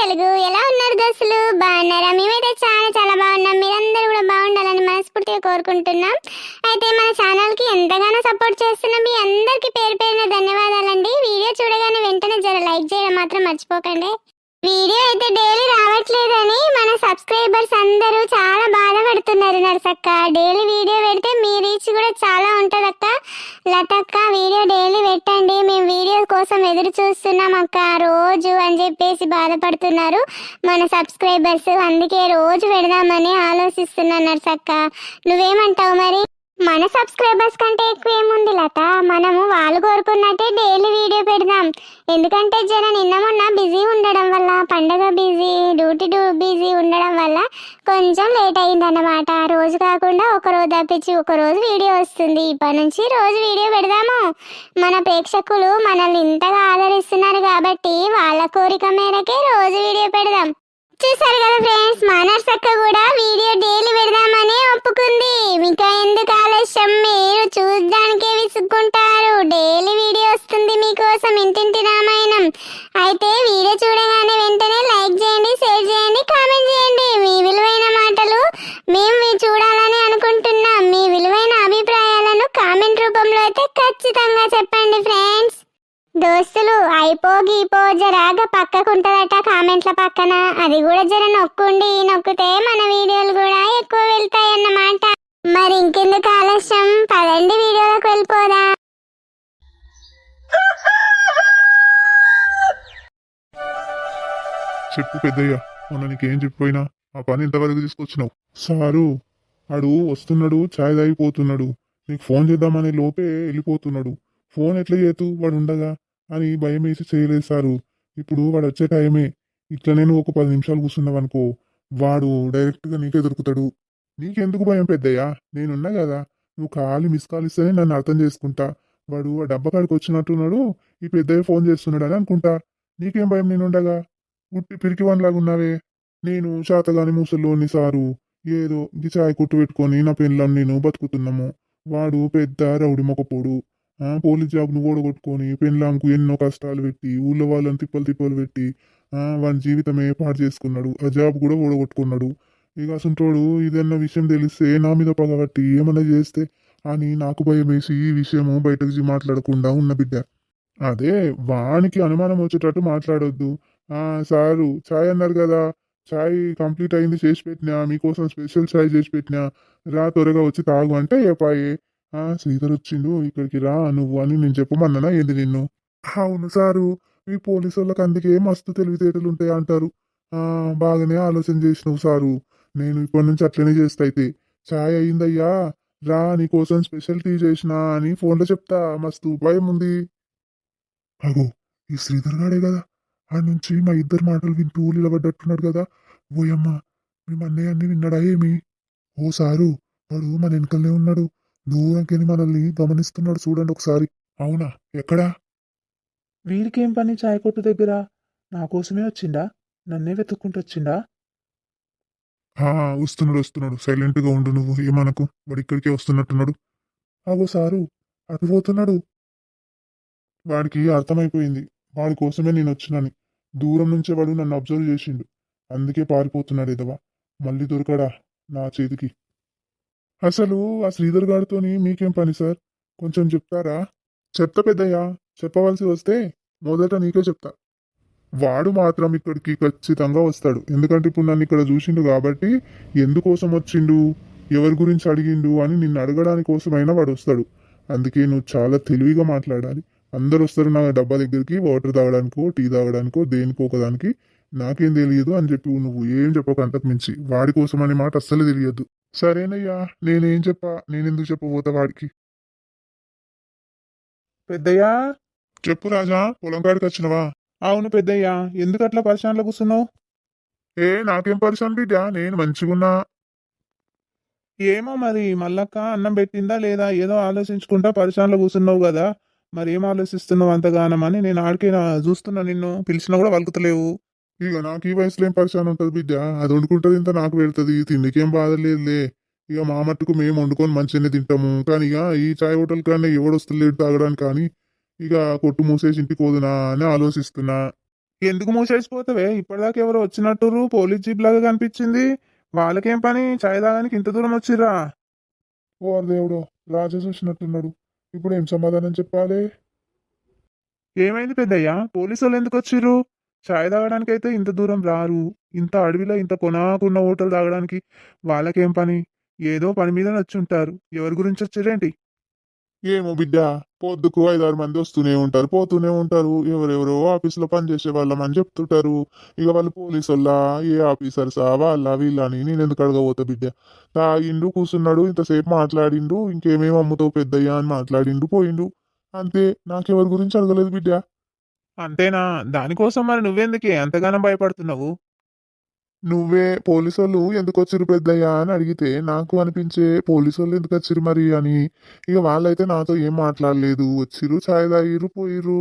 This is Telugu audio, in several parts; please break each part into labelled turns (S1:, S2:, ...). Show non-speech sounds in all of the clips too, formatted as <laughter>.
S1: తెలుగు ఎలా ఉన్నారు దోస్తులు? బాగున్నారా? మేమైతే చాలా చాలా బాగున్నాం. మీరందరూ కూడా బాగుండాలని మనస్ఫూర్తిగా కోరుకుంటున్నాం. అయితే మన ఛానల్కి ఎంతగానో సపోర్ట్ చేస్తున్న మీ అందరికీ పేరు పేరున ధన్యవాదాలండి. వీడియో చూడగానే వెంటనే జర లైక్ చేయడం మాత్రం మర్చిపోకండి. వీడియో అయితే డైలీ రావట్లేదని మన సబ్స్క్రైబర్స్ అందరూ చాలా బాధపడుతున్నారు నర్సక్క. డైలీ వీడియో పెడితే మీ రీచ్ కూడా చాలా ఉంటదక్క. లతక్క వీడియో డైలీ పెట్టండి. మేము వీడియో కోసం ఎదురు చూస్తున్నాం అక్క. రోజు అని చెప్పేసి బాధపడుతున్నారు మన సబ్స్క్రైబర్స్. అందుకే రోజు పెడదామని ఆలోచిస్తున్నాను నర్సక్క. నువ్వేమంటావు మరి? మన సబ్స్క్రైబర్స్ కంటే ఎక్కువ ఏముంది లత? మనము వాళ్ళు కోరుకున్నట్టే డైలీ వీడియో పెడదాం. ఎందుకంటే జన నిన్న మొన్న బిజీ ఉండడం వల్ల పండగ బిజీ డ్యూటీ డ్యూ బిజీ ఉండడం వల్ల కొంచెం లేట్ అయిందన్నమాట. రోజు కాకుండా ఒక రోజు తప్పించి ఒక రోజు వీడియో వస్తుంది. ఇప్పటి నుంచి రోజు వీడియో పెడదాము. మన ప్రేక్షకులు మనల్ని ఇంతగా ఆదరిస్తున్నారు కాబట్టి వాళ్ళ కోరిక మేరకే రోజు వీడియో పెడదాం. చూసారు కదా ఫ్రెండ్స్ మానర్స్ అక్క కూడా వీడియో డైలీ పెడదామని ఒప్పుకుంది. ఇంకా ఎందుకు ఆలస్యం? మీరు చూడడానికే విసుక్కుంటారు. డైలీ వీడియో వస్తుంది మీకోసం ఇంటింటి రామాయణం. అయితే వీడియో చూడగానే వెంటనే లైక్ అయిపో గీపో జరాగా పక్కకుంటదట కామెంట్ల పక్కన. అది కూడా జర నొక్కుండి నొక్కితే మన వీడియోలు కూడా ఎక్కువ వెళ్తాయి అన్నమాట మరి ఇంకెందుకు ఆలస్యం? పదండి వీడియోలోకి వెళ్ళిపోదా.
S2: చెప్పు పెద్దయ్య మొన్న నీకేం చెప్పిపోయినా? ఆ పని ఇంతవరకు తీసుకొచ్చినావు. సారు ఆడు వస్తున్నాడు ఛాయ్ తాగిపోతున్నాడు. నీకు ఫోన్ చేద్దామనే లోపే వెళ్ళిపోతున్నాడు. ఫోన్ ఎట్లా చేతు? వాడు ఉండగా. అని భయం వేసి చేయలేదు సారు ఇప్పుడు వాడు వచ్చే టైమే. ఇట్లా నేను ఒక పది నిమిషాలు కూర్చున్నావు అనుకో వాడు డైరెక్ట్గా నీకే దొరుకుతాడు నీకెందుకు భయం పెద్దయ్యా? నేనున్నా కదా. నువ్వు ఖాళీ మిస్ కాల్ ఇస్తేనే నన్ను అర్థం చేసుకుంటా. వాడు ఆ డబ్బా కాడికి వచ్చినట్టున్నాడు. ఈ పెద్దయ్య ఫోన్ చేస్తున్నాడు అని అనుకుంటా. నీకేం భయం నేనుండగా? ఉట్టి పిరికి లాగా ఉన్నావే నేను శాతగాని ముసలోని సారు. ఏదో ఇది చాయ్ పెట్టుకొని నా పెళ్ళం నేను బతుకుతున్నాము. వాడు పెద్ద రౌడి మొకపోడు పోలీస్ జాబ్ను ఓడగొట్టుకొని పెండ్లాంకు ఎన్నో కష్టాలు పెట్టి ఊళ్ళో వాళ్ళని తిప్పలు తిప్పలు పెట్టి వాని జీవితమే పాడు చేసుకున్నాడు. ఆ జాబ్ కూడా ఓడగొట్టుకున్నాడు. ఇక అసంటోడు ఇదన్న విషయం తెలిస్తే నా మీద పగబట్టి ఏమన్నా చేస్తే అని నాకు భయం వేసి ఈ విషయము బయటకు మాట్లాడకుండా ఉన్న బిడ్డ. అదే వానికి అనుమానం వచ్చేటట్టు మాట్లాడొద్దు. సారు చాయ్ అన్నారు కదా. చాయ్ కంప్లీట్ అయింది చేసి పెట్టినా మీకోసం స్పెషల్ చాయ్ చేసి పెట్టినా రా త్వరగా వచ్చి తాగు అంటే చెప్పాయే ఆ శ్రీధర్ వచ్చిండు ఇక్కడికి రా నువ్వు అని నేను చెప్పమన్నానా ఏంది నిన్ను? అవును సారు మీ పోలీసు వాళ్ళకి అందుకే మస్తు తెలివితేటలు ఉంటాయి అంటారు. బాగానే ఆలోచన చేసినావు సారు. నేను ఇప్పటి నుంచి అట్లనే చేస్తా అయితే. చాయ్ అయిందయ్యా. రా నీకోసం స్పెషల్ టీ చేసినా అని ఫోన్లో చెప్తా. మస్తు భయం ఉంది. అగో ఈ శ్రీధర్ గాడే కదా. ఆ నుంచి మా ఇద్దరు మాటలు వింటూ నిలబడ్డట్టున్నాడు కదా. ఓయమ్మ మేము అన్నయ్య అన్ని విన్నాడా ఏమి? ఓ సారు వాడు మన వెనుకలనే ఉన్నాడు. దూరంకెని మనల్ని గమనిస్తున్నాడు చూడండి ఒకసారి. అవునా? ఎక్కడా?
S3: వీడికేం పని చాయ్ కొట్టు దగ్గర? నా కోసమే వచ్చిండా? నన్నే వెతుక్కుంటూ వచ్చిండా?
S2: ఆ, వస్తున్నాడు వస్తున్నాడు. సైలెంట్గా ఉండు నువ్వు. ఏమనకు వాడు ఇక్కడికే వస్తున్నట్టున్నాడు. అగో సారు అటు పోతున్నాడు. వాడికి అర్థమైపోయింది. వాడి కోసమే నేను వచ్చినని. దూరం నుంచే వాడు నన్ను అబ్జర్వ్ చేసిండు. అందుకే పారిపోతున్నాడు ఎదవా. మళ్ళీ దొరకడా నా చేతికి? అసలు ఆ శ్రీధర్ గారితోని మీకేం పని సార్? కొంచెం చెప్తారా? చెప్తా పెద్దయ్యా. చెప్పవలసి వస్తే మొదట నీకే చెప్తా. వాడు మాత్రం ఇక్కడికి ఖచ్చితంగా వస్తాడు. ఎందుకంటే ఇప్పుడు నన్ను ఇక్కడ చూసిండు కాబట్టి ఎందుకోసం వచ్చిండు? ఎవరి గురించి అడిగిండు? అని నిన్ను అడగడానికి కోసమైనా వాడు వస్తాడు. అందుకే నువ్వు చాలా తెలివిగా మాట్లాడాలి. అందరు వస్తారు నా డబ్బా దగ్గరికి. వాటర్ తాగడానికో టీ తాగడానికో దేనికో ఒకదానికి. నాకేం తెలియదు అని చెప్పి నువ్వు ఏం చెప్పకు అంతకు మించి. వాడి కోసం అనే మాట అస్సలు తెలియదు సరేనయ్యా నేనేం చెప్పా? నేనెందుకు చెప్పబోతా వాడికి?
S3: పెద్దయ్యా?
S2: చెప్పు రాజా పొలం కాడికి వచ్చినవా?
S3: అవును పెద్దయ్యా ఎందుకు అట్లా పరిశానలో కూర్చున్నావు?
S2: ఏ నాకేం పరిశాన్ బిడ్డ? నేను మంచిగున్నా.
S3: ఏమో మరి మల్లక్క అన్నం పెట్టిందా లేదా ఏదో ఆలోచించుకుంటా పరిశానలో కూర్చున్నావు కదా. మరి ఏం ఆలోచిస్తున్నావు అంతగానమని నేను ఆడికి చూస్తున్నా నిన్ను పిలిచినా కూడా వలుకుతలేవు
S2: ఇక నాకు ఈ వయసులో ఏం పరిశాన్ ఉంటుంది బిడ్డ? అది వండుకుంటుంది ఇంత నాకు వెళ్తుంది తిండికేం బాధ లేదులే. ఇక మా మట్టుకు మేము వండుకొని మంచిగానే తింటాము. కానీ ఇక ఈ చాయ్ హోటల్ కానీ ఎవడు వస్తలేడు తాగడానికి కానీ ఇక కొట్టు మూసేసి ఇంటికి పోదునా అని ఆలోచిస్తున్నా.
S3: ఎందుకు మూసేసిపోతావే? ఇప్పటిదాకా ఎవరు వచ్చినట్టురు పోలీస్ జీప్ లాగా కనిపించింది. వాళ్ళకేం పని? చాయ్ తాగానికి ఇంత దూరం వచ్చిర్రా?
S2: ఓ దేవుడు రాజా చూసినట్టున్నాడు. ఇప్పుడు ఏం సమాధానం చెప్పాలి?
S3: ఏమైంది పెద్దయ్యా? పోలీసు వాళ్ళు ఎందుకు వచ్చిర్రు? చాయ్ తాగడానికి అయితే ఇంత దూరం రారు. ఇంత అడవిలో ఇంత కొనాకున్న హోటల్ తాగడానికి వాళ్ళకేం పని? ఏదో పని మీద నచ్చుంటారు. ఉంటారు ఎవరి గురించి వచ్చారేంటి?
S2: ఏమో బిడ్డ పొద్దుకు ఐదారు మంది వస్తూనే ఉంటారు. పోతూనే ఉంటారు. ఎవరెవరో ఆఫీసులో పనిచేసే వాళ్ళమని చెప్తుంటారు. ఇక వాళ్ళు పోలీసు వాళ్ళ ఏ ఆఫీసర్సా వాళ్ళ వీళ్ళని నేను ఎందుకు అడగబోతా బిడ్డ? తాగిండు కూర్చున్నాడు ఇంతసేపు మాట్లాడిండు ఇంకేమేమి అమ్ముతావు పెద్దయ్యా అని మాట్లాడిండు పోయిండు. అంతే. నాకెవరి గురించి అడగలేదు బిడ్డ.
S3: అంతేనా? దానికోసం మరి నువ్వెందుకే ఎంతగానో భయపడుతున్నావు?
S2: నువ్వే పోలీసోళ్ళు ఎందుకు వచ్చిరు పెద్దయ్యా అని అడిగితే నాకు అనిపించే పోలీసు వాళ్ళు ఎందుకు వచ్చిరు మరి అని. ఇక వాళ్ళైతే నాతో ఏం మాట్లాడలేదు. వచ్చిరు ఛాయ్ తాగిరు పోయిరు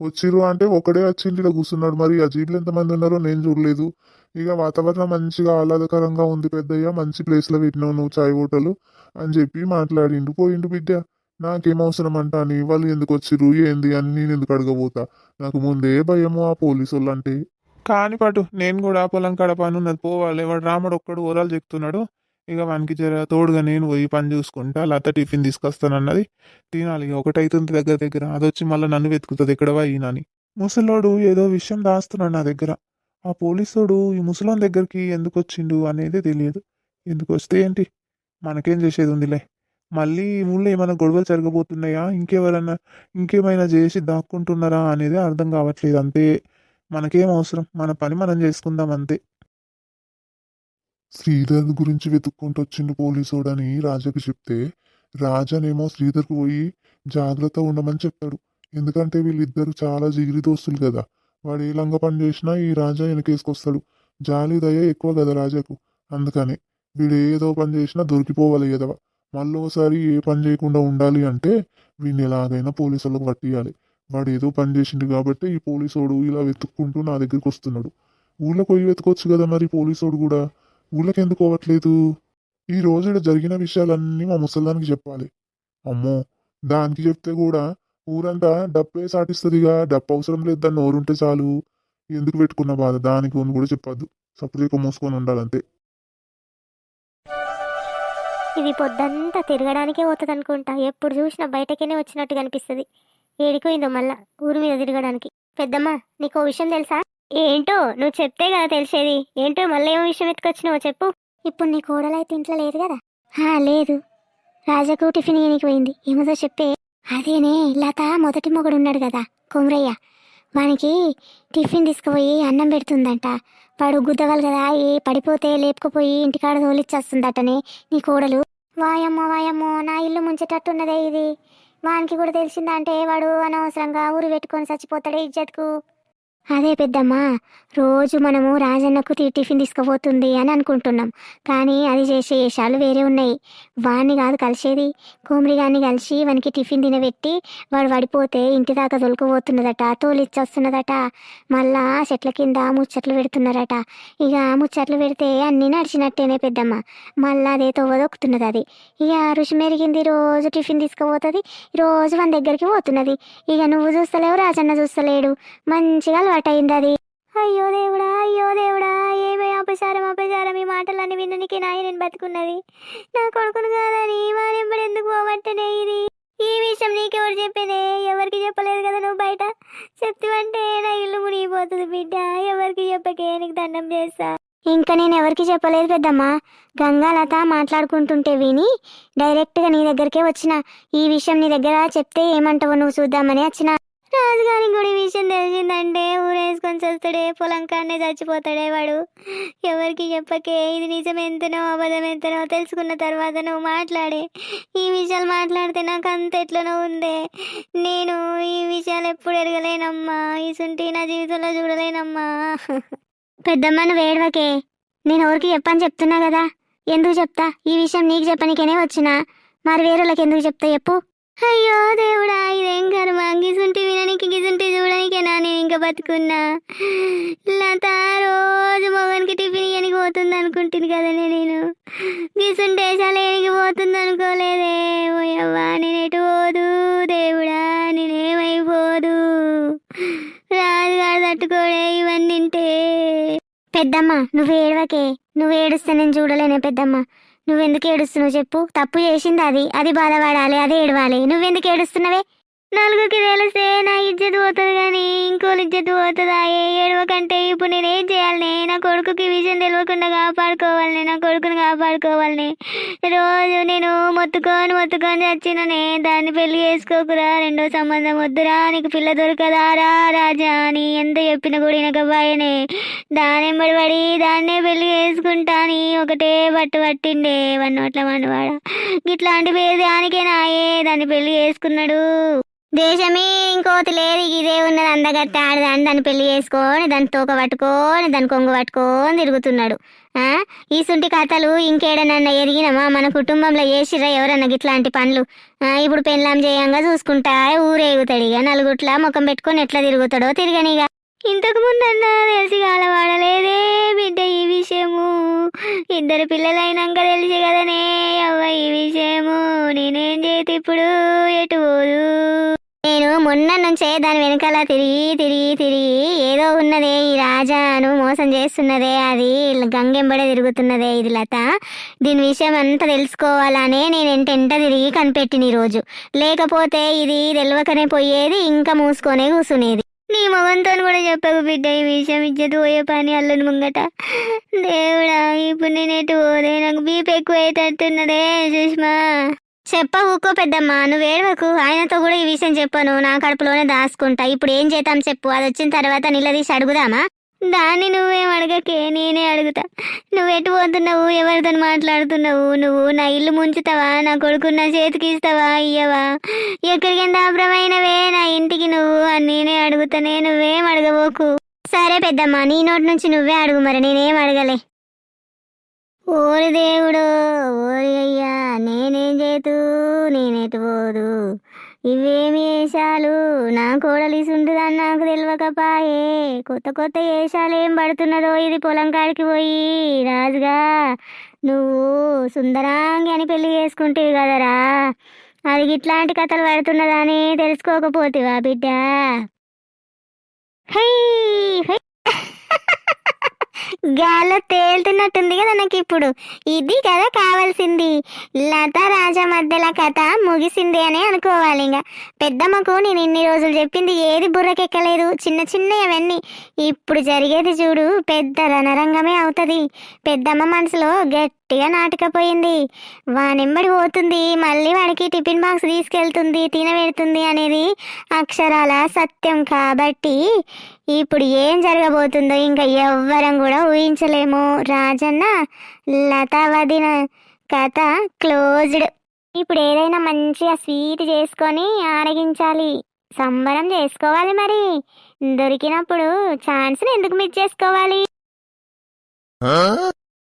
S2: వచ్చిరు అంటే ఒకడే వచ్చిండు ఇలా కూర్చున్నాడు మరి. ఆ ఎంతమంది ఉన్నారో నేను చూడలేదు. ఇక వాతావరణం మంచిగా ఆహ్లాదకరంగా ఉంది పెద్దయ్య. మంచి ప్లేస్లో పెట్టినావు నువ్వు చాయ్ హోటలు అని చెప్పి మాట్లాడిండు. పోయిండు బిడ్డ. నాకేం అవసరం అంట అని వాళ్ళు ఎందుకు వచ్చిరు ఏంది అని నేను ఎందుకు అడగబోతా? నాకు ముందే భయము ఆ పోలీసు వాళ్ళు అంటే
S3: కాని పాటు నేను కూడా పొలం కాడ పని ఉన్నది పోవాలి. వాడు రాముడు ఒక్కడు ఓరాలు చెప్తున్నాడు. ఇక వానికి జర తోడుగా నేను పోయి పని చూసుకుంటా లత టిఫిన్ తీసుకొస్తానన్నది. తినాలి ఇక ఒకటైతుంది దగ్గర దగ్గర. అదొచ్చి మళ్ళీ నన్ను వెతుకుతుంది ఎక్కడవా ఈయనని ముసలోడు ఏదో విషయం దాస్తున్నాడు నా దగ్గర. ఆ పోలీసోడు ఈ ముసలోని దగ్గరికి ఎందుకు వచ్చిండు అనేది తెలియదు. ఎందుకు వస్తే ఏంటి? మనకేం చేసేది ఉందిలే. మళ్ళీ ఈ ఊళ్ళో ఏమైనా గొడవలు జరగబోతున్నాయా? ఇంకెవరైనా ఇంకేమైనా చేసి దాక్కుంటున్నారా అనేది అర్థం కావట్లేదు. అంతే మనకేం అవసరం? మన పని మనం చేసుకుందాం అంతే.
S2: శ్రీధర్ గురించి వెతుక్కుంటూ వచ్చిండు పోలీసోడని రాజాకి చెప్తే రాజానేమో శ్రీధర్కు పోయి జాగ్రత్త ఉండమని చెప్తాడు ఎందుకంటే వీళ్ళిద్దరు చాలా జిగిరి దోస్తులు కదా. వాడు ఏ లంగ పని చేసినా ఈ రాజా వెనకేసుకొస్తాడు. జాలి దయ ఎక్కువ కదా రాజాకు. అందుకనే వీడు ఏదో పని చేసినా దొరికిపోవాలి ఎదవ. మళ్ళోసారి ఏ పని చేయకుండా ఉండాలి అంటే వీడిని ఎలాగైనా పోలీసులకు పట్టియాలి. వాడు ఏదో పని చేసిండు కాబట్టి ఈ పోలీసోడు ఇలా వెతుక్కుంటూ నా దగ్గరికి వస్తున్నాడు. ఊళ్ళో పోయి వెతుకోవచ్చు కదా మరి పోలీసోడు కూడా. ఊళ్ళకి ఎందుకు అవ్వట్లేదు? ఈ రోజు ఇక్కడ జరిగిన విషయాలన్నీ మా ముసల్దానికి చెప్పాలి. అమ్మో దానికి చెప్తే కూడా ఊరంతా డప్పే సాటిస్తుందిగా డప్పు అవసరం లేదు దాన్ని నోరుంటే చాలు. ఎందుకు పెట్టుకున్న బాధ? దానికి అని కూడా చెప్పద్దు. సపరేట్గా మూసుకొని ఉండాలంతే.
S1: ఇది పొద్దంతా తిరగడానికే పోతుంది అనుకుంటా ఎప్పుడు చూసినా బయటకేనే వచ్చినట్టు కనిపిస్తుంది. ఏడిపోయిందో మళ్ళా ఊరి మీద తిరగడానికి. పెద్దమ్మ నీకు ఓ విషయం తెలుసా? ఏంటో నువ్వు చెప్తే కదా తెలిసేది. ఏంటో మళ్ళీ ఏం విషయం ఎత్తుకొచ్చినావో చెప్పు. ఇప్పుడు నీ కోడలైతే ఇంట్లో లేదు కదా? హా లేదు. రాజాకు టిఫిన్ ఇయ్యనీకి పోయింది. ఏమదో చెప్పే. అదేనే లత మొదటి మొగుడు ఉన్నాడు కదా కొమరయ్య. వానికి టిఫిన్ తీసుకుపోయి అన్నం పెడుతుందంట. వాడు గుద్దగలు కదా ఏ పడిపోతే లేపుకుపోయి ఇంటికాడ తోలిచ్చేస్తుందటనే నీ కోడలు. వాయమ్మో వాయమ్మో నా ఇల్లు ముంచేటట్టున్నదే ఇది. వానికి కూడా తెలిసిందంటే వాడు అనవసరంగా ఊరు పెట్టుకొని చచ్చిపోతాడే ఇజ్జత్కు. అదే పెద్దమ్మా రోజు మనము రాజన్నకు టిఫిన్ తీసుకుపోతుంది అని అనుకుంటున్నాం. కానీ అది చేసే వేషాలు వేరే ఉన్నాయి. వాణ్ణి కాదు కలిసేది. కోమరి గారిని కలిసి వానికి టిఫిన్ తినబెట్టి వాడు పడిపోతే ఇంటి దాకా తొలుకుపోతున్నదట తోలిచ్చొస్తున్నదట. మళ్ళా చెట్ల కింద ముచ్చట్లు పెడుతున్నారట. ఇక ముచ్చట్లు పెడితే అన్నీ నడిచినట్టేనే పెద్దమ్మ. మళ్ళా అదే తోవదొక్కుతున్నది అది. ఇక రుచి మెరిగింది రోజు టిఫిన్ తీసుకుపోతుంది రోజు మన దగ్గరికి పోతున్నది. ఇక నువ్వు చూస్తలేవు రాజన్న చూస్తలేడు. మంచిగా అయింది అది. అయ్యో దేవుడా అయ్యో దేవుడా ఏమే అపచారం అపచారం ఈ మాటలన్నీ విన్ననికి నాయ నేను బతుకున్నది. నా కొడుకును కాదని వారెంబడి ఎందుకు పోవట్టనే ఇది? ఈ విషయం నీకెవరు చెప్పేనే ఎవరికి చెప్పలేదు కదా నువ్వు బయట? చెప్తావంటే నా ఇల్లు మునిగిపోతుంది బిడ్డ. ఎవరికి చెప్పకే నీకు దండం చేస్తా. ఇంకా నేను ఎవరికి చెప్పలేదు పెద్దమ్మా. గంగాలత మాట్లాడుకుంటుంటే విని డైరెక్ట్గా నీ దగ్గరికే వచ్చిన. ఈ విషయం నీ దగ్గర చెప్తే ఏమంటావు నువ్వు చూద్దామని వచ్చిన. రాజుగారి గుడి విషయం తెలిసిందంటే ఊరేసుకొని చేస్తాడే పొలం కాడనే చచ్చిపోతాడే వాడు. ఎవరికి చెప్పకే ఇది నిజం ఎంతనో అబద్ధం ఎంతనో తెలుసుకున్న తర్వాత నువ్వు మాట్లాడే. ఈ విషయాలు మాట్లాడితే నాకు అంత ఎట్లనో ఉందే. నేను ఈ విషయాలు ఎప్పుడు ఎరగలేనమ్మా. ఇసుంటి నా జీవితంలో చూడలేనమ్మా. పెద్దమ్మను వేడవకే నేను ఎవరికి చెప్పని చెప్తున్నా కదా. ఎందుకు చెప్తా? ఈ విషయం నీకు చెప్పనికనే వచ్చినా. మరి వేరేళ్ళకి ఎందుకు చెప్తా? చెప్పు. అయ్యో దేవుడా ఇదేం కర్మ? గిసుంటి విననికి గిసుంటి చూడనికేనా నేను ఇంకా బతుకున్నా. లత రోజు మొగనికి టిఫిన్ ఇయ్యనికి పోతుంది అనుకుంటుంది కదనే నేను. గిసుంటి వేసాలేనికి పోతుంది అనుకోలేదే. ఓయవ్వా నేను ఎటు పోదు? దేవుడా నేనేమైపోదు? రాజుగారి తట్టుకోడే ఇవన్నీ పెద్దమ్మ నువ్వు ఏడవకే. నువ్వు ఏడుస్తే నేను చూడలేనే పెద్దమ్మ. నువ్వెందుకు ఏడుస్తున్నావు చెప్పు? తప్పు చేసింది అది. అది బాధపడాలి అది ఏడవాలి. నువ్వెందుకు ఏడుస్తున్నావే? నలుగురికి తెలిస్తే నా ఇజ్జత్ పోతుంది కానీ ఇంకోళ్ళ ఇజ్జత్ పోతుందా? ఏ ఏడవకంటే ఇప్పుడు నేనేం చేయాలనే? నా కొడుకుకి విషయం తెలియకుండా కాపాడుకోవాలనే నా కొడుకుని కాపాడుకోవాలనే. రోజు నేను మొత్తుకొని మొత్తుకొని చచ్చిననే. దాన్ని పెళ్ళి చేసుకోకురా రెండో సంబంధం వద్దురా నీకు పిల్ల దొరకదా? రా రాజా అని ఎంత చెప్పిన కూడా వినకపోయానే. దానెంబడి పడి దాన్నే పెళ్ళి చేసుకుంటా అని ఒకటే పట్టు పట్టిండే వన్నోట్ల మనవాడ ఇట్లాంటి పేరు దానికే నాయే దాన్ని పెళ్ళి చేసుకున్నాడు? దేశమే ఇంకోతి లేదు. ఇదే ఉన్నది అందగత్త ఆడదాన్ని దాన్ని పెళ్ళి చేసుకొని దాన్ని తోక పట్టుకొని దాని కొంగు పట్టుకొని తిరుగుతున్నాడు. ఆ? ఈసుంటి కథలు ఇంకేడనన్నా ఎదిగినమా? మన కుటుంబంలో చేసిరా ఎవరన్నా ఇట్లాంటి పనులు? ఇప్పుడు పెళ్ళాం చేయంగా చూసుకుంటా ఊరేగుతాడు ఇక నలుగుట్ల ముఖం పెట్టుకొని ఎట్లా తిరుగుతాడో తిరగనిగా. ఇంతకు ముందన్నా తెలిసి కాలవాడలేదే బిడ్డ ఈ విషయము. ఇద్దరు పిల్లలైనాక తెలిసి కదనే అవ్వ ఈ విషయము. నేనేం చేతి ఇప్పుడు ఎటు పోదు? మొన్న నుంచే దాని వెనకాల తిరిగి తిరిగి తిరిగి ఏదో ఉన్నదే ఈ రాజాను మోసం చేస్తున్నదే అది గంగెంబడే తిరుగుతున్నదే ఇది లత. దీని విషయం అంతా తెలుసుకోవాలనే నేను ఎంటెంట తిరిగి కనిపెట్టిన ఈ రోజు. లేకపోతే ఇది తెలియకనే పోయేది ఇంకా మూసుకొనే కూసునేది. నీ మొగంతో కూడా చెప్పకు బిడ్డ ఈ విషయం ఇజ్జత్ పోయే పని అల్లుని ముంగట. దేవుడా ఇప్పుడు నేను ఎటు పోదే? నాకు బీపీ ఎక్కువ అయ్యేటట్టున్నదే సుష్మా. చెప్ప ఊకో పెద్దమ్మ నువ్వు ఏడవకు. ఆయనతో కూడా ఈ విషయం చెప్పను. నా కడుపులోనే దాచుకుంటా. ఇప్పుడు ఏం చేద్దాం చెప్పు. అది వచ్చిన తర్వాత నిలదీసి అడుగుదామా? దాన్ని నువ్వేం అడగకే నేనే అడుగుతా. నువ్వు ఎటు పోతున్నావు? ఎవరితో మాట్లాడుతున్నావు? నువ్వు నా ఇల్లు ముంచుతావా? నా కొడుకు నా చేతికి ఇస్తావా? ఇయ్యవా? ఎక్కడికి దాబ్రమైనవే నా ఇంటికి నువ్వు అని నేనే అడుగుతానే. నువ్వేం అడగబోకు? సరే పెద్దమ్మ నీ నోటి నుంచి నువ్వే అడుగు మరి. నేనేం అడగలే. ఓరి దేవుడు ఓరి అయ్యా నేనేం చేతు నేనెటు పోదు. ఇవేమి వేషాలు నా కోడలి సుండుదని నాకు తెలియకపాయే కొత్త కొత్త వేషాలు ఏం పడుతున్నదో ఇది పొలం కాడికి పోయి రాజుగా నువ్వు సుందరాంగి అని పెళ్ళి చేసుకుంటేవి కదరా. అది ఇట్లాంటి కథలు పడుతున్నదని తెలుసుకోకపోతేవా బిడ్డ? హై హై. గాల్లో తేలుతున్నట్టుంది కదా నాకు ఇప్పుడు ఇది కదా కావాల్సింది. లత రాజా మధ్యల కథ ముగిసింది అని అనుకోవాలి ఇంకా పెద్దమ్మకు నేను ఇన్ని రోజులు చెప్పింది ఏది బుర్రకెక్కలేదు. చిన్న చిన్న అవన్నీ ఇప్పుడు జరిగేది చూడు పెద్ద రణరంగమే అవుతుంది. పెద్దమ్మ మనసులో గట్టిగా నాటకపోయింది. వానెంబడి పోతుంది మళ్ళీ వాడికి టిఫిన్ బాక్స్ తీసుకెళ్తుంది తినబెడుతుంది అనేది అక్షరాల సత్యం కాబట్టి ఇప్పుడు ఏం జరగబోతుందో ఇంకా ఎవ్వరం కూడా ఊహించలేము. రాజన్న లత వదిన కథ క్లోజ్డ్. ఇప్పుడు ఏదైనా మంచిగా స్వీట్ చేసుకొని ఆరగించాలి. సంబరం చేసుకోవాలి మరి. దొరికినప్పుడు ఛాన్స్ని ఎందుకు మిస్ చేసుకోవాలి?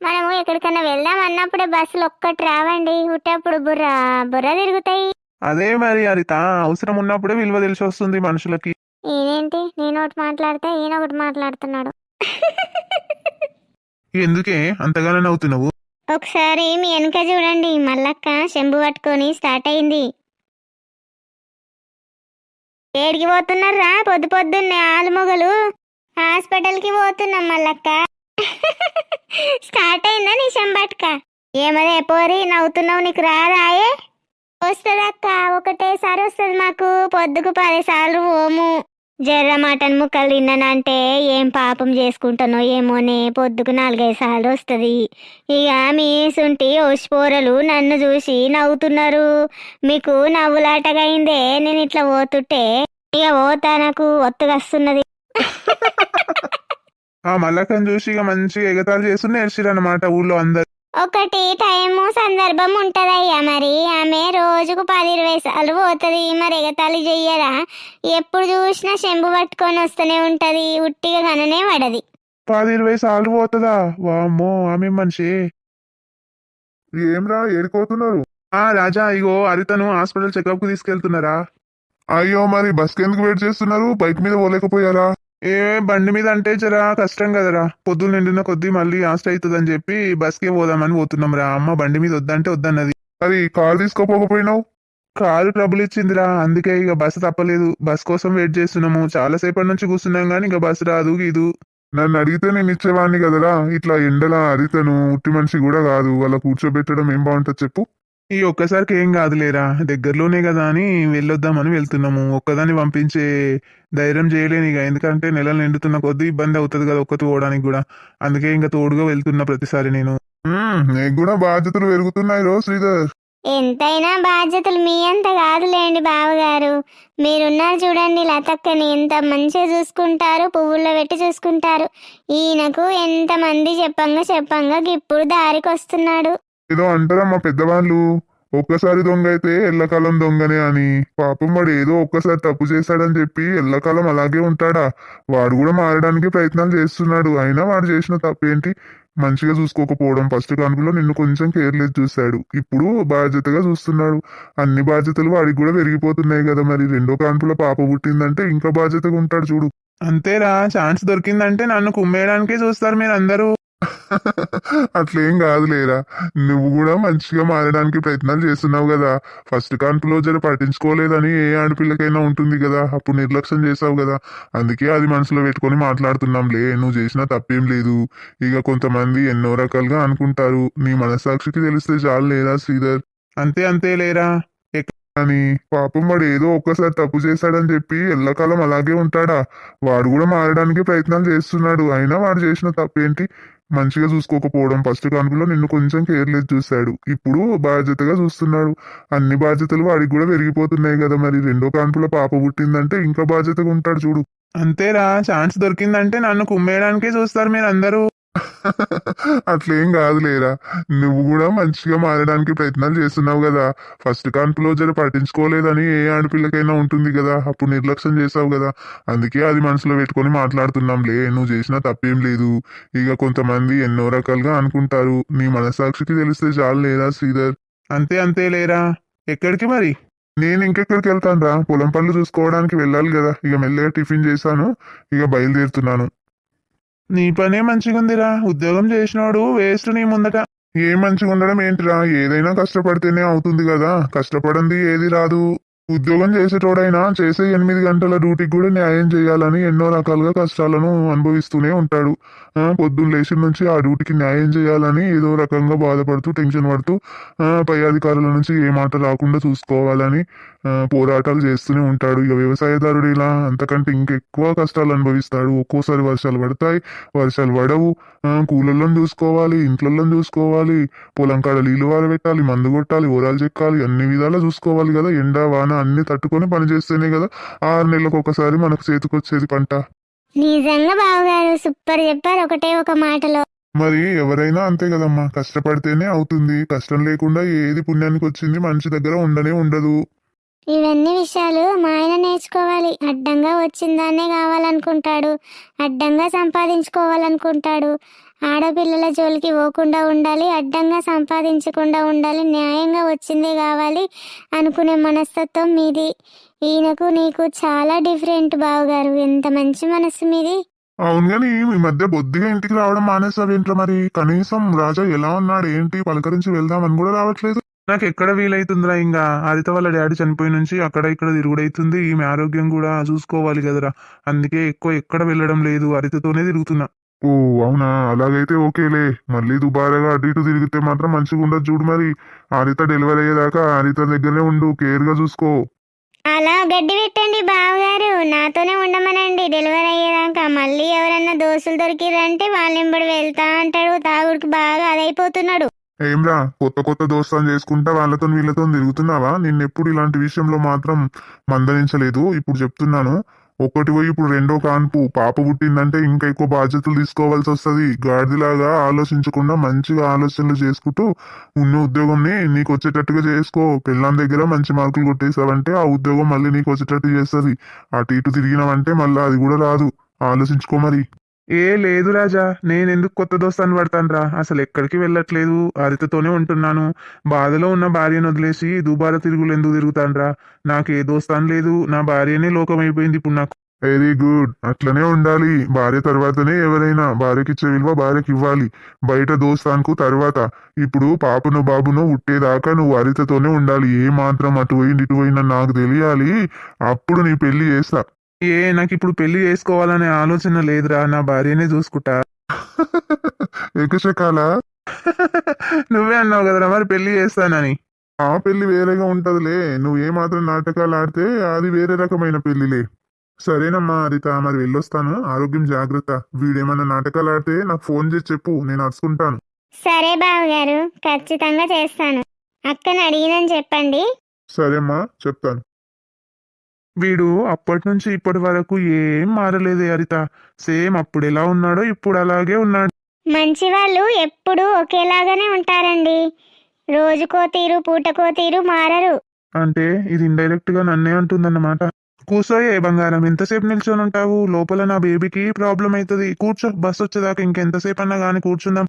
S1: మనము ఎక్కడికన్నా వెళ్దాం అన్నప్పుడే బస్సులు ఒక్కటి రావండి. ఉట్టప్పుడు బుర్ర బుర్ర తిరుగుతాయి.
S3: అదే మరి హరిత అవసరం ఉన్నప్పుడే విలువ తెలిసి వస్తుంది మనుషులకి.
S1: ఈయనేంటి నేను ఒకటి మాట్లాడితే ఈయన ఒకటి మాట్లాడుతున్నాడు.
S3: ఎందుకే? అంతగానే నవ్వుతున్నావు?
S1: ఒకసారి మీ వెనక చూడండి. మల్లక్క చెంబు పట్టుకొని స్టార్ట్ అయింది. ఏడికి పోతున్నారా పొద్దు పొద్దున్నే ఆలుమొగలు. హాస్పిటల్కి పోతున్నాం మల్లక్క. స్టార్ట్ అయిందా నీ చెంబట్క ఏమదే పోరి నవ్వుతున్నావు నీకు రాదాయే వస్తుందక్క ఒకటేసారి వస్తుంది మాకు. పొద్దుకు పదిసార్లు ఓము జర్ర మటన్ ముక్కలు తిన్నానంటే ఏం పాపం చేసుకుంటానో ఏమోనే పొద్దుకు నాలుగైదు సార్లు వస్తుంది. ఇక మీ సుంటి ఓసిపోరలు నన్ను చూసి నవ్వుతున్నారు. మీకు నవ్వులాటగా అయిందే నేను ఇట్లా పోతుంటే ఇక పోతా నాకు ఒత్తుగా వస్తున్నది
S3: ఆ మల్లకని చూసి ఇక మంచిగా ఎగతాళి చేస్తూ అనమాట ఊళ్ళో అందరు.
S1: ఒకటి టైము సందర్భం ఉంటదయ్యా మరి. ఆమె రోజుకు పది ఇరవై సార్లు పోతుంది. మరి ఎగతాళి చెయ్యరా? ఎప్పుడు చూసినా చెంబు పట్టుకొని వస్తూనే ఉంటది. ఉట్టిగా కననే పడది.
S3: పది ఇరవై సార్లు పోతుందా? వామ్మో ఆమె మనిషి.
S2: ఏమ్రా ఏడిపోతున్నారు?
S3: ఆ రాజా ఇగో హరితను హాస్పిటల్ చెకప్కు తీసుకెళ్తున్నారా?
S2: అయ్యో మరి బస్ ఎందుకు వెయిట్ చేస్తున్నారు? బైక్ మీద పోలేకపోయారా?
S3: ఏ బండి మీద అంటే జరా కష్టం కదరా. పొద్దున్న నిండిన కొద్దీ మళ్ళీ ఆస్ట్ అవుతుందని చెప్పి బస్కే పోదామని పోతున్నాం రా. అమ్మ బండి మీద వద్దంటే వద్దన్నది.
S2: అది కార్ తీసుకోపోకపోయినావు?
S3: కారు ట్రబుల్ ఇచ్చిందిరా. అందుకే ఇక బస్సు తప్పలేదు. బస్ కోసం వెయిట్ చేస్తున్నాము. చాలా సేపటి నుంచి కూర్చున్నాం కానీ ఇక బస్సు రాదు ఇది
S2: నన్ను అడిగితే నేను ఇచ్చేవాడిని కదరా. ఇట్లా ఎండలా అరితను. ఉట్టి మనిషి కూడా కాదు. వాళ్ళ కూర్చోబెట్టడం ఏం బాగుంటుంది చెప్పు.
S3: ఈ ఒక్కసారికి ఏం కాదులేరా దగ్గరలోనే కదా అని వెళ్ళొద్దామని వెళ్తున్నాము. ఒక్కదాన్ని పంపించే ధైర్యం చేయలేను ఇక ఎందుకంటే నెలలు నిండుతున్న కొద్దీ ఇబ్బంది అవుతుంది కదా ఒక్క పోవడానికి కూడా. అందుకే ఇంకా తోడుగా వెళ్తున్నా ప్రతిసారి నేను.
S2: నీకు కూడా బాధ్యతలు పెరుగుతున్నాయి రో శ్రీధర్.
S1: ఎంతైనా బాధ్యతలు మీ అంత కాదులేండి బావగారు. మీరున్నారు చూడండి లతక్కని ఎంత మంచిగా చూసుకుంటారు పువ్వుల్లో పెట్టి చూసుకుంటారు. ఈయనకు ఎంత మంది చెప్పంగా చెప్పంగా ఇప్పుడు దారికి వస్తున్నాడు.
S2: ఏదో అంటారా మా పెద్దవాళ్ళు? ఒక్కసారి దొంగ అయితే ఎల్లకాలం దొంగనే అని. పాపం వాడు ఏదో ఒక్కసారి తప్పు చేశాడని చెప్పి ఎల్లకాలం అలాగే ఉంటాడా? వాడు కూడా మారడానికి ప్రయత్నాలు చేస్తున్నాడు. అయినా వాడు చేసిన తప్పేంటి? మంచిగా చూసుకోకపోవడం. ఫస్ట్ కాన్పులో నిన్ను కొంచెం కేర్లెస్ చూశాడు. ఇప్పుడు బాధ్యతగా చూస్తున్నాడు. అన్ని బాధ్యతలు వాడికి కూడా పెరిగిపోతున్నాయి కదా మరి. రెండో కాన్పులో పాప పుట్టిందంటే ఇంకా బాధ్యతగా ఉంటాడు చూడు.
S3: అంతేరా. ఛాన్స్ దొరికిందంటే నన్ను కుమ్మేయడానికే చూస్తారు మీరు అందరూ <laughs>
S2: అట్లేం కాదు లేరా నువ్వు కూడా మంచిగా మారడానికి ప్రయత్నాలు చేస్తున్నావు కదా. ఫస్ట్ కాన్పులో జర పట్టించుకోలేదని ఏ ఆడపిల్లకైనా ఉంటుంది కదా. అప్పుడు నిర్లక్ష్యం చేసావు కదా. అందుకే అది మనసులో పెట్టుకొని మాట్లాడుతున్నాంలే నువ్వు చేసిన తప్పేం లేదు. ఇక కొంతమంది ఎన్నో రకాలుగా అనుకుంటారు. నీ మనస్సాక్షికి తెలిస్తే చాలు లేదా శ్రీధర్?
S3: అంతే అంతే లేరా.
S2: అని పాపం వాడు ఏదో ఒక్కసారి తప్పు చేశాడని చెప్పి ఎల్లకాలం అలాగే ఉంటాడా? వాడు కూడా మారడానికి ప్రయత్నాలు చేస్తున్నాడు. అయినా వాడు చేసిన తప్పేంటి? మంచిగా చూసుకోకపోవడం. ఫస్ట్ కాన్పులో నిన్ను కొంచెం కేర్లెస్ చూశాడు ఇప్పుడు బాధ్యతగా చూస్తున్నాడు. అన్ని బాధ్యతలు వాడికి కూడా పెరిగిపోతున్నాయి కదా మరి. రెండో కాన్పులో పాప పుట్టిందంటే ఇంకా బాధ్యతగా ఉంటాడు చూడు.
S3: అంతేరా ఛాన్స్ దొరికిందంటే నన్ను కుమ్మేయడానికే చూస్తారు మీరు అందరూ <laughs>
S2: అట్లేం కాదు లేరా నువ్వు కూడా మంచిగా మారడానికి ప్రయత్నాలు చేస్తున్నావు కదా. ఫస్ట్ కాన్పులో జర పట్టించుకోలేదని ఏ ఆడపిల్లకైనా ఉంటుంది కదా. అప్పుడు నిర్లక్ష్యం చేసావు కదా. అందుకే అది మనసులో పెట్టుకొని మాట్లాడుతున్నాంలే నువ్వు చేసిన తప్పేం లేదు. ఇక కొంతమంది ఎన్నో రకాలుగా అనుకుంటారు. నీ మనసాక్షికి తెలిస్తే చాలు లేదా శ్రీధర్?
S3: అంతే అంతే లేరా. ఎక్కడికి మరి?
S2: నేను ఇంకెక్కడికి వెళ్తాను రా పొలం పనులు చూసుకోవడానికి వెళ్ళాలి కదా. ఇక మెల్లగా టిఫిన్ చేశాను. ఇక బయలుదేరుతున్నాను.
S3: నీ పనే మంచిగుందిరా. ఉద్యోగం చేసినోడు వేస్ట్ నీ ముందట.
S2: ఏం మంచిగా ఉండడం ఏంటిరా? ఏదైనా కష్టపడితేనే అవుతుంది కదా. కష్టపడంది ఏది రాదు. ఉద్యోగం చేసేటోడైనా చేసే ఎనిమిది గంటల డ్యూటీకి కూడా న్యాయం చేయాలని ఎన్నో రకాలుగా కష్టాలను అనుభవిస్తూనే ఉంటాడు. పొద్దున్న లేచి నుంచి ఆ డ్యూటీకి న్యాయం చేయాలని ఏదో రకంగా బాధపడుతూ టెన్షన్ పడుతూ పై అధికారుల నుంచి ఏ మాట రాకుండా చూసుకోవాలని పోరాటాలు చేస్తూనే ఉంటాడు. ఇక వ్యవసాయదారుడు ఇలా అంతకంటే ఇంకెక్కువ కష్టాలు అనుభవిస్తాడు. ఒక్కోసారి వర్షాలు పడతాయి వర్షాలు పడవు. ఆ, కూలర్లను చూసుకోవాలి ఇంట్లలో చూసుకోవాలి పొలం కాడ నీళ్ళు పెట్టాలి మందు కొట్టాలి ఓరాలు చెక్కాలి అన్ని విధాలా చూసుకోవాలి కదా. ఎండ వాన అన్ని తట్టుకొని పని చేస్తేనే కదా ఆరు నెలలకు ఒకసారి మనకు చేతికొచ్చేది పంట.
S1: నిజంగా బావగారు సూపర్ చెప్పారు ఒకటే ఒక మాటలో.
S2: మరి ఎవరైనా అంతే కదమ్మా కష్టపడితేనే అవుతుంది. కష్టం లేకుండా ఏది పుణ్యానికి వచ్చింది మనిషి దగ్గర ఉండనే ఉండదు.
S1: ఇవన్నీ విషయాలు మా ఆయన నేర్చుకోవాలి. అడ్డంగా వచ్చిందాన్నే కావాలనుకుంటాడు. అడ్డంగా సంపాదించుకోవాలనుకుంటాడు. ఆడపిల్లల జోలికి పోకుండా ఉండాలి అడ్డంగా సంపాదించకుండా ఉండాలి న్యాయంగా వచ్చిందే కావాలి అనుకునే మనస్తత్వం మీది. ఈయనకు నీకు చాలా డిఫరెంట్ బావగారు. ఎంత మంచి మనసు మీది.
S2: అవును కానీ ఈ మధ్య బొద్దిగా ఇంటికి రావడం మానేసావేంట్రా మరి? కనీసం రాజా ఎలా ఉన్నాడు ఏంటి పలకరించి వెళ్దామని కూడా రావట్లేదు.
S3: నాకు ఎక్కడ వీలైతుందిరా ఇంకా హరిత వాళ్ళ డాడీ చనిపోయి నుంచి అక్కడ ఇక్కడ తిరుగుడైతుంది. ఈమె ఆరోగ్యం కూడా చూసుకోవాలి కదరా. అందుకే ఎక్కువ ఎక్కడ వెళ్ళడం లేదు. హరితతోనే తిరుగుతున్నా.
S2: ఓ అవునా? అలాగైతే ఓకేలే. మళ్ళీ దుబారాగా అటు ఇటు తిరిగితే మాత్రం మంచిగా ఉండదు చూడు మరి. హరిత డెలివరీ అయ్యేదాకా హరిత దగ్గరనే ఉండు కేర్గా చూసుకో.
S1: అలా గడ్డి పెట్టండి బావగారు. నాతోనే ఉండమనండి. డెలివరీ అయ్యేదాకా మళ్ళీ ఎవరన్నా దోస్తులు దొరికిరంటే వాళ్ళ వెంబడి వెళ్తా అంటాడు. తాగుడికి బాగా అదైపోతున్నాడు.
S2: ఏంరా కొత్త కొత్త దోస్తాలు చేసుకుంటా వాళ్ళతో వీళ్ళతో తిరుగుతున్నావా? నిన్నెప్పుడు ఇలాంటి విషయంలో మాత్రం మందలించలేదు. ఇప్పుడు చెప్తున్నాను. ఒకటి పోయి ఇప్పుడు రెండో కాన్పు. పాప పుట్టిందంటే ఇంకా ఎక్కువ బాధ్యతలు తీసుకోవాల్సి వస్తుంది. గాడిదలాగా ఆలోచించకుండా మంచిగా ఆలోచనలు చేసుకుంటూ ఉన్న ఉద్యోగంని నీకు వచ్చేటట్టుగా చేసుకో. పిల్లం దగ్గర మంచి మార్కులు కొట్టేసావంటే ఆ ఉద్యోగం మళ్ళీ నీకు వచ్చేటట్టు చేస్తుంది. అటు ఇటు తిరిగినావంటే మళ్ళీ అది కూడా రాదు. ఆలోచించుకో మరి.
S3: ఏ లేదు రాజా నేను ఎందుకు కొత్త దోస్తాన్ని పడతానురా? అసలు ఎక్కడికి వెళ్ళట్లేదు. హరితతోనే ఉంటున్నాను. బాధలో ఉన్న భార్యను వదిలేసి దుబారా తిరుగులు ఎందుకు తిరుగుతానురా? నాకు ఏ దోస్తాను లేదు. నా భార్యనే లోకం అయిపోయింది ఇప్పుడు నాకు.
S2: Very good. అట్లనే ఉండాలి. భార్య తర్వాతనే ఎవరైనా భార్యకిచ్చే విలువ భార్యకి ఇవ్వాలి. బయట దోస్తాన్కు తర్వాత. ఇప్పుడు పాపను బాబును ఉట్టేదాకా నువ్వు హరితతోనే ఉండాలి. ఏ మాత్రం అటు పోయింది ఇటు పోయిందని నాకు తెలియాలి. అప్పుడు నీ పెళ్ళి చేస్తా.
S3: ఏ నాకు ఇప్పుడు పెళ్ళి చేసుకోవాలనే ఆలోచన లేదురా నా భార్యనే చూసుకుంటా. <laughs>
S2: ఎకశకాల <laughs>
S3: నువ్వే అన్నావు కదరా మరి పెళ్ళి చేస్తానని.
S2: ఆ పెళ్ళి వేరేగా ఉంటదిలే నువ్వు ఏ మాత్రం నాటకాలు ఆడితే అది వేరే రకమైన పెళ్ళిలే సరేనమ్మా హరిత మరి వెళ్ళొస్తాను ఆరోగ్యం జాగ్రత్త. వీడేమన్నా నాటకాలు ఆడితే నాకు ఫోన్ చేసి చెప్పు నేను అరుచుకుంటాను.
S1: సరే బావగారు ఖచ్చితంగా చేస్తాను. అక్కని అడిగినని చెప్పండి.
S2: సరేమ్మా చెప్తాను.
S3: వీడు అప్పటి నుంచి ఇప్పటి వరకు ఏం మారలేదు హరిత. సేమ్ అప్పుడు ఎలా ఉన్నాడో ఇప్పుడు అలాగే ఉన్నాడు.
S1: మంచి వాళ్ళు ఎప్పుడూ ఒకేలాగానే ఉంటారండి. రోజుకో తీరు పూటకో తీరు మారరు.
S3: అంటే ఇది ఇండైరెక్ట్గా నన్నే అంటుందన్నమాట. కూర్చోయే బంగారం ఎంతసేపు నిల్చొని ఉంటావు లోపల నా బేబీకి ప్రాబ్లం అవుతుంది కూర్చో బస్ వచ్చేదాకా ఇంకెంతసేపు అన్నా కానీ కూర్చుందాం.